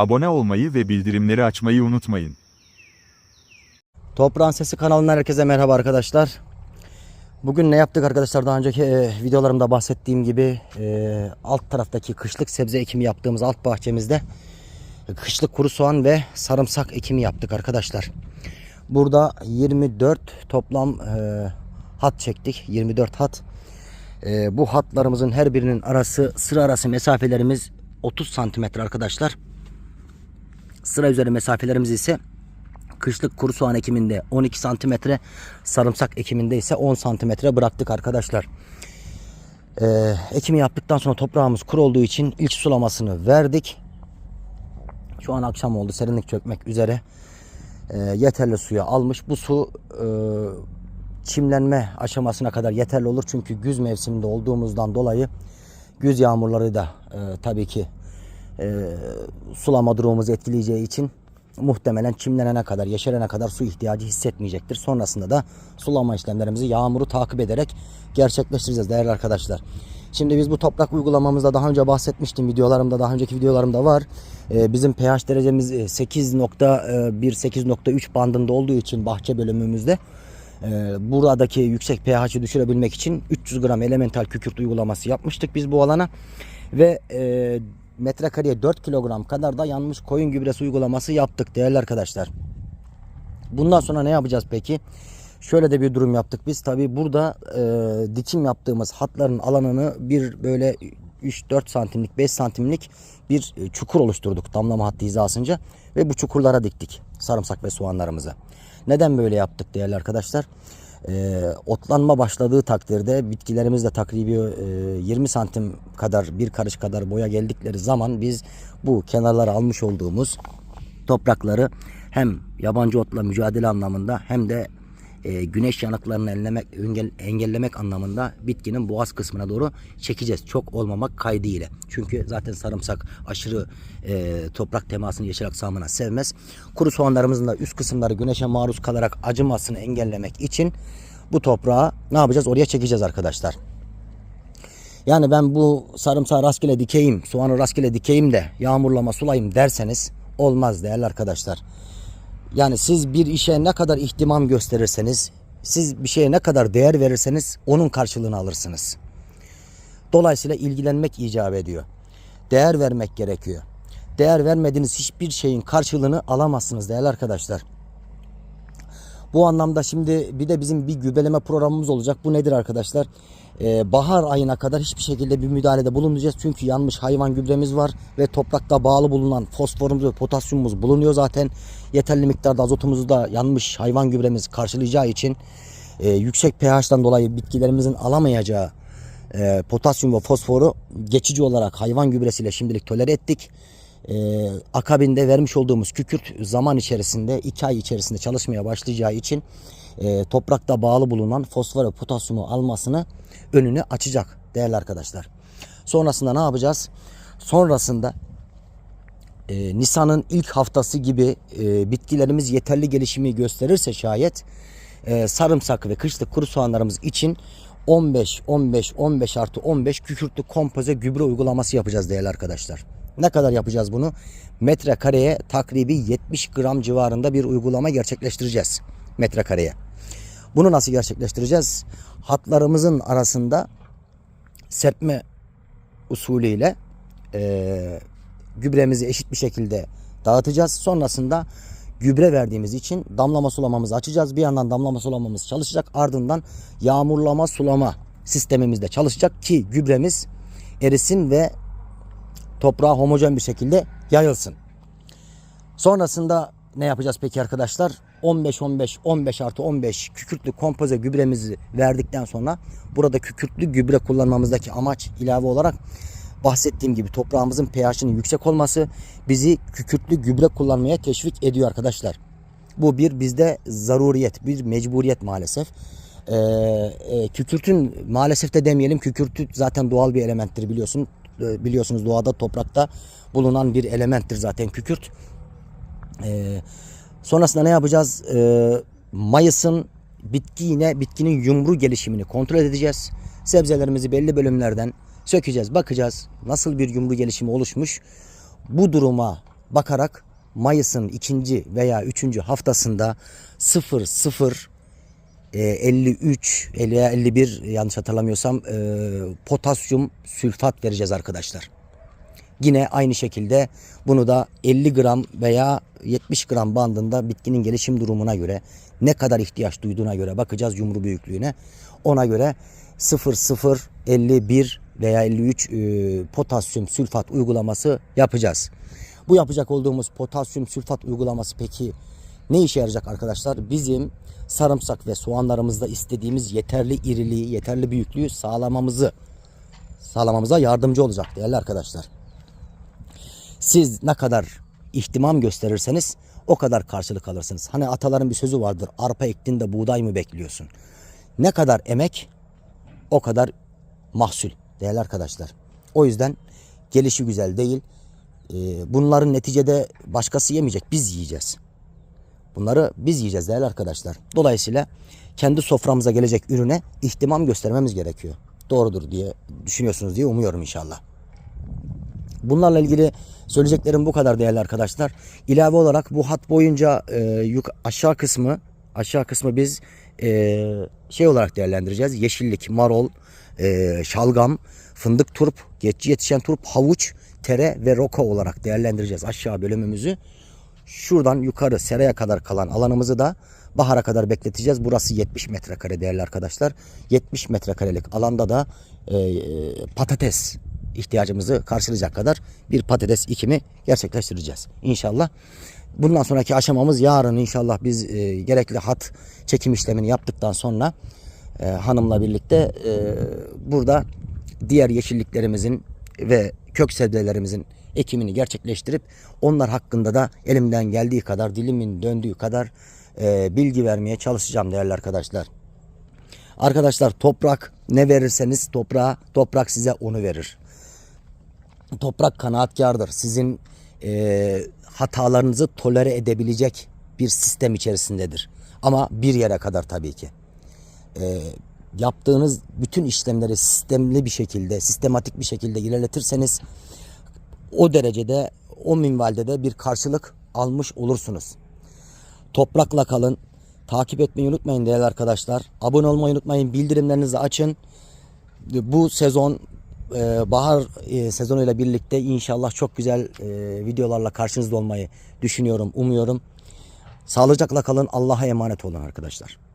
Abone olmayı ve bildirimleri açmayı unutmayın. Toprağın Sesi kanalından herkese merhaba arkadaşlar. Bugün ne yaptık arkadaşlar? Daha önceki e, videolarımda bahsettiğim gibi e, alt taraftaki kışlık sebze ekimi yaptığımız alt bahçemizde e, kışlık kuru soğan ve sarımsak ekimi yaptık arkadaşlar. Burada 24 toplam hat çektik. 24 hat. Bu hatlarımızın her birinin arası sıra arası mesafelerimiz 30 santimetre arkadaşlar. Sıra üzeri mesafelerimiz ise kışlık kuru soğan ekiminde 12 santimetre, sarımsak ekiminde ise 10 santimetre bıraktık arkadaşlar. Ee, ekimi yaptıktan sonra toprağımız kuru olduğu için ilk sulamasını verdik. Şu an akşam oldu serinlik çökmek üzere. Ee, yeterli suyu almış. Bu su e, çimlenme aşamasına kadar yeterli olur. Çünkü güz mevsiminde olduğumuzdan dolayı güz yağmurları da e, tabii ki e, sulama durumumuzu etkileyeceği için muhtemelen çimlenene kadar, yeşerene kadar su ihtiyacı hissetmeyecektir. Sonrasında da sulama işlemlerimizi yağmuru takip ederek gerçekleştireceğiz değerli arkadaşlar. Şimdi biz bu toprak uygulamamızda daha önce bahsetmiştim videolarımda, daha önceki videolarımda var. Ee, bizim pH derecemiz 8.1-8.3 bandında olduğu için bahçe bölümümüzde e, buradaki yüksek pH'i düşürebilmek için 300 gram elemental kükürt uygulaması yapmıştık biz bu alana. Ve e, metrekareye 4 kilogram kadar da yanmış koyun gübresi uygulaması yaptık değerli arkadaşlar. Bundan sonra ne yapacağız peki? Şöyle de bir durum yaptık biz. Tabi burada e, dikim yaptığımız hatların alanını bir böyle 3-4 santimlik 5 santimlik bir e, çukur oluşturduk damlama hattı hizasınca ve bu çukurlara diktik sarımsak ve soğanlarımızı. Neden böyle yaptık değerli arkadaşlar? E, otlanma başladığı takdirde bitkilerimiz de takribi e, 20 santim kadar bir karış kadar boya geldikleri zaman biz bu kenarlara almış olduğumuz toprakları hem yabancı otla mücadele anlamında hem de e, güneş yanıklarını enlemek, engel- engellemek anlamında bitkinin boğaz kısmına doğru çekeceğiz. Çok olmamak kaydıyla. Çünkü zaten sarımsak aşırı e, toprak temasını yeşil aksamına sevmez. Kuru soğanlarımızın da üst kısımları güneşe maruz kalarak acımasını engellemek için bu toprağı ne yapacağız? Oraya çekeceğiz arkadaşlar. Yani ben bu sarımsağı rastgele dikeyim, soğanı rastgele dikeyim de yağmurlama sulayayım derseniz olmaz değerli arkadaşlar. Yani siz bir işe ne kadar ihtimam gösterirseniz, siz bir şeye ne kadar değer verirseniz onun karşılığını alırsınız. Dolayısıyla ilgilenmek icap ediyor. Değer vermek gerekiyor. Değer vermediğiniz hiçbir şeyin karşılığını alamazsınız değerli arkadaşlar. Bu anlamda şimdi bir de bizim bir gübreleme programımız olacak. Bu nedir arkadaşlar? Ee, bahar ayına kadar hiçbir şekilde bir müdahalede bulunmayacağız. Çünkü yanmış hayvan gübremiz var ve toprakta bağlı bulunan fosforumuz ve potasyumumuz bulunuyor zaten. Yeterli miktarda azotumuzu da yanmış hayvan gübremiz karşılayacağı için e, yüksek pH'den dolayı bitkilerimizin alamayacağı e, potasyum ve fosforu geçici olarak hayvan gübresiyle şimdilik tolere ettik. Ee, akabinde vermiş olduğumuz kükürt zaman içerisinde 2 ay içerisinde çalışmaya başlayacağı için e, toprakta bağlı bulunan fosfor ve potasyumu almasını önünü açacak değerli arkadaşlar. Sonrasında ne yapacağız? Sonrasında e, Nisan'ın ilk haftası gibi e, bitkilerimiz yeterli gelişimi gösterirse şayet e, sarımsak ve kışlık kuru soğanlarımız için 15 15 15 artı 15 kükürtlü kompoze gübre uygulaması yapacağız değerli arkadaşlar. Ne kadar yapacağız bunu? Metrekareye takribi 70 gram civarında bir uygulama gerçekleştireceğiz. Metrekareye. Bunu nasıl gerçekleştireceğiz? Hatlarımızın arasında serpme usulüyle e, gübremizi eşit bir şekilde dağıtacağız. Sonrasında gübre verdiğimiz için damlama sulamamızı açacağız. Bir yandan damlama sulamamız çalışacak. Ardından yağmurlama sulama sistemimiz de çalışacak ki gübremiz erisin ve toprağa homojen bir şekilde yayılsın. Sonrasında ne yapacağız peki arkadaşlar? 15 15 15 artı 15 kükürtlü kompoze gübremizi verdikten sonra burada kükürtlü gübre kullanmamızdaki amaç ilave olarak bahsettiğim gibi toprağımızın pH'inin yüksek olması bizi kükürtlü gübre kullanmaya teşvik ediyor arkadaşlar. Bu bir bizde zaruriyet, bir mecburiyet maalesef. Ee, e, kükürtün maalesef de demeyelim kükürtü zaten doğal bir elementtir biliyorsun. Ee, biliyorsunuz doğada toprakta bulunan bir elementtir zaten kükürt. Ee, sonrasında ne yapacağız? Ee, Mayıs'ın bitki yine bitkinin yumru gelişimini kontrol edeceğiz. Sebzelerimizi belli bölümlerden sökeceğiz, bakacağız nasıl bir yumru gelişimi oluşmuş. Bu duruma bakarak Mayıs'ın ikinci veya üçüncü haftasında 0 0 e, 53 veya 51 yanlış hatırlamıyorsam e, potasyum sülfat vereceğiz arkadaşlar. Yine aynı şekilde bunu da 50 gram veya 70 gram bandında bitkinin gelişim durumuna göre ne kadar ihtiyaç duyduğuna göre bakacağız yumru büyüklüğüne. Ona göre 00 51 veya 53 e, potasyum sülfat uygulaması yapacağız. Bu yapacak olduğumuz potasyum sülfat uygulaması peki ne işe yarayacak arkadaşlar? Bizim sarımsak ve soğanlarımızda istediğimiz yeterli iriliği, yeterli büyüklüğü sağlamamızı sağlamamıza yardımcı olacak değerli arkadaşlar. Siz ne kadar ihtimam gösterirseniz o kadar karşılık alırsınız. Hani ataların bir sözü vardır. Arpa ektin buğday mı bekliyorsun? Ne kadar emek o kadar mahsul değerli arkadaşlar. O yüzden gelişi güzel değil. Bunların neticede başkası yemeyecek. Biz yiyeceğiz. Bunları biz yiyeceğiz değerli arkadaşlar. Dolayısıyla kendi soframıza gelecek ürüne ihtimam göstermemiz gerekiyor. Doğrudur diye düşünüyorsunuz diye umuyorum inşallah. Bunlarla ilgili söyleyeceklerim bu kadar değerli arkadaşlar. İlave olarak bu hat boyunca e, yuk aşağı kısmı aşağı kısmı biz e, şey olarak değerlendireceğiz. Yeşillik, marol, e, şalgam, fındık turp, geçici yetişen turp, havuç, tere ve roka olarak değerlendireceğiz aşağı bölümümüzü. Şuradan yukarı seraya kadar kalan alanımızı da bahara kadar bekleteceğiz. Burası 70 metrekare değerli arkadaşlar. 70 metrekarelik alanda da e, e, patates ihtiyacımızı karşılayacak kadar bir patates ikimi gerçekleştireceğiz. İnşallah. Bundan sonraki aşamamız yarın inşallah biz e, gerekli hat çekim işlemini yaptıktan sonra e, hanımla birlikte e, burada diğer yeşilliklerimizin ve kök sebzelerimizin ekimini gerçekleştirip onlar hakkında da elimden geldiği kadar dilimin döndüğü kadar e, bilgi vermeye çalışacağım değerli arkadaşlar. Arkadaşlar toprak ne verirseniz toprağa toprak size onu verir. Toprak kanaatkardır. Sizin e, hatalarınızı tolere edebilecek bir sistem içerisindedir. Ama bir yere kadar tabii ki. E, yaptığınız bütün işlemleri sistemli bir şekilde, sistematik bir şekilde ilerletirseniz o derecede, o minvalde de bir karşılık almış olursunuz. Toprakla kalın. Takip etmeyi unutmayın değerli arkadaşlar. Abone olmayı unutmayın. Bildirimlerinizi açın. Bu sezon e, bahar e, sezonuyla birlikte inşallah çok güzel e, videolarla karşınızda olmayı düşünüyorum, umuyorum. Sağlıcakla kalın. Allah'a emanet olun arkadaşlar.